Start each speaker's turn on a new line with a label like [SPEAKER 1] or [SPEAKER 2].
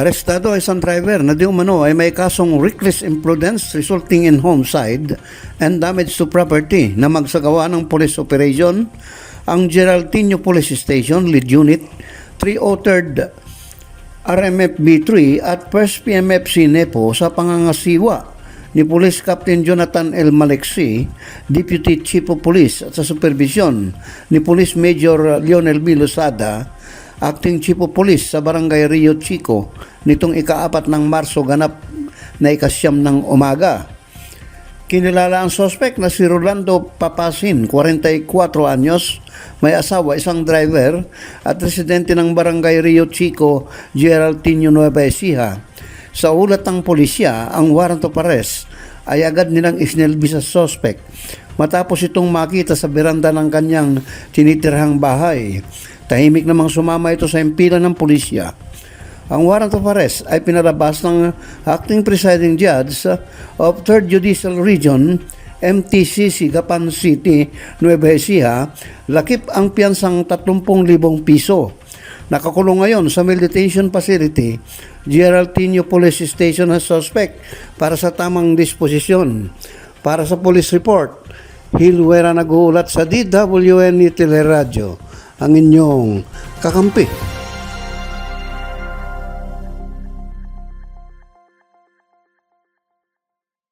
[SPEAKER 1] Arestado ay isang driver na di umano ay may kasong reckless imprudence resulting in homicide and damage to property na magsagawa ng police operation ang Geraldinho Police Station Lead Unit 303rd RMFB3 at 1st PMFC Nepo sa pangangasiwa ni Police Captain Jonathan L. Malexi, Deputy Chief of Police at sa supervision ni Police Major Lionel B. Losada, Acting Chief of Police sa Barangay Rio Chico nitong ikaapat ng Marso ganap na ikasyam ng umaga. Kinilala ang sospek na si Rolando Papasin, 44 anyos, may asawa, isang driver at residente ng barangay Rio Chico, Geraldinho Nueva Ecija. Sa ulat ng pulisya, ang warrant of arrest ay agad nilang isnelbi sa sospek matapos itong makita sa beranda ng kanyang tinitirhang bahay. Tahimik namang sumama ito sa impila ng pulisya. Ang warrant of arrest ay pinalabas ng acting presiding judge of 3rd Judicial Region, MTCC Gapan City, Nueva Ecija, lakip ang piyansang 30,000 piso. Nakakulong ngayon sa Male Detention Facility, Geraldinho Police Station as suspect para sa tamang disposisyon. Para sa police report, Hilwera nag-uulat sa DWN Teleradyo, ang inyong kakampi.